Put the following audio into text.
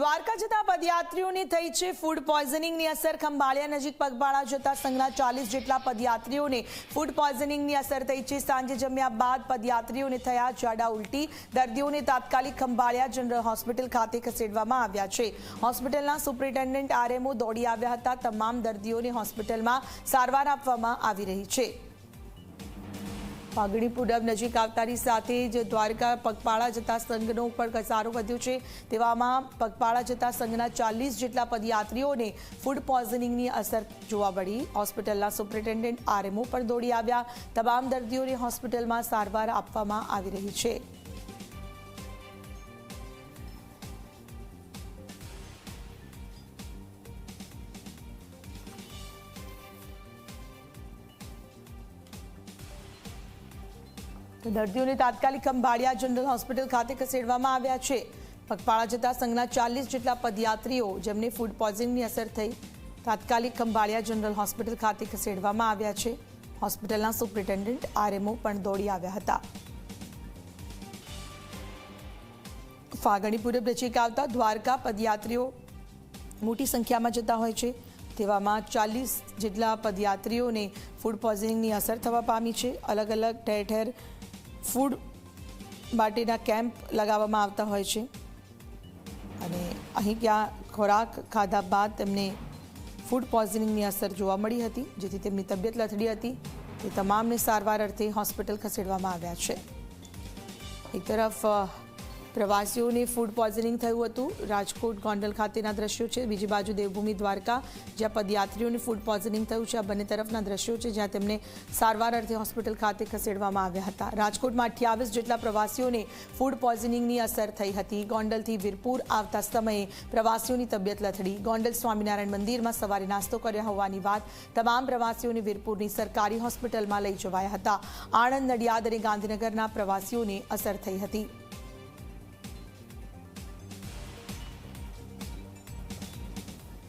દ્વારકા જતા પદયાત્રીઓની થઈ છે ફૂડ પોઈઝનિંગની અસર. ખંભાળિયા નજીક પગપાળા જતા સંઘના ચાલીસ જેટલા પદયાત્રીઓને ફૂડ પોઈઝનિંગની અસર થઈ છે. સાંજે જમ્યા બાદ પદયાત્રીઓને થયા જાડા ઉલટી. દર્દીઓને તાત્કાલિક ખંભાળિયા જનરલ હોસ્પિટલ ખાતે ખસેડવામાં આવ્યા છે. હોસ્પિટલના સુપ્રિન્ટેન્ડન્ટ આરએમઓ દોડી આવ્યા હતા. તમામ દર્દીઓને હોસ્પિટલમાં સારવાર આપવામાં આવી રહી છે. પાઘડી પૂનમ નજીક આવતાની સાથે જ દ્વારકા પગપાળા જતા સંઘનો પણ ઘસારો વધ્યો છે. તેવામાં પગપાળા જતા સંઘના ચાલીસ જેટલા પદયાત્રીઓને ફૂડ પોઈઝનિંગની અસર જોવા મળી. હોસ્પિટલના સુપ્રિન્ટેન્ડન્ટ આરએમઓ પણ દોડી આવ્યા. તમામ દર્દીઓને હોસ્પિટલમાં સારવાર આપવામાં આવી રહી છે. તો દર્દીઓને તાત્કાલિક ખંભાળિયા જનરલ હોસ્પિટલ ખાતે ખસેડવામાં આવ્યા છે. પગપાળા જતા સંઘના ચાલીસ જેટલા પદયાત્રીઓ જેમને ફૂડ પોઈઝનિંગની અસર થઈ, તાત્કાલિક ખંભાળિયા જનરલ હોસ્પિટલ ખાતે ખસેડવામાં આવ્યા છે. હોસ્પિટલના સુપ્રિન્ટેન્ડન્ટ આરએમઓ પણ દોડી આવ્યા હતા. ફાગણી પૂરબ નજીક આવતા દ્વારકા પદયાત્રીઓ મોટી સંખ્યામાં જતા હોય છે. તેવામાં ચાલીસ જેટલા પદયાત્રીઓને ફૂડ પોઈઝનિંગની અસર થવા પામી છે. અલગ અલગ ઠેર ઠેર ફૂડ માટેના કેમ્પ લગાવવામાં આવતા હોય છે. અને અહીં ક્યાં ખોરાક ખાધા બાદ તેમને ફૂડ પોઈઝનિંગની અસર જોવા મળી હતી, જેથી તેમની તબિયત લથડી હતી. તે તમામને સારવાર અર્થે હોસ્પિટલ ખસેડવામાં આવ્યા છે. એક તરફ પ્રવાસીઓને ફૂડ પોઈઝનિંગ થયું હતું. રાજકોટ ગોંડલ ખાતેના દ્રશ્યો છે. બીજી બાજુ દેવભૂમિ દ્વારકા, જ્યાં પદયાત્રીઓને ફૂડ પોઈઝનિંગ થયું છે. આ બંને તરફના દ્રશ્યો છે, જ્યાં તેમને સારવાર અર્થે હોસ્પિટલ ખાતે ખસેડવામાં આવ્યા હતા. રાજકોટમાં અઠ્યાવીસ જેટલા પ્રવાસીઓને ફૂડ પોઈઝનિંગની અસર થઈ હતી. ગોંડલથી વીરપુર આવતા સમયે પ્રવાસીઓની તબિયત લથડી. ગોંડલ સ્વામિનારાયણ મંદિરમાં સવારે નાસ્તો કર્યા હોવાની વાત તમામ પ્રવાસીઓને વીરપુરની સરકારી હોસ્પિટલમાં લઈ જવાયા હતા. આણંદ નડિયાદ અને ગાંધીનગરના પ્રવાસીઓને અસર થઈ હતી.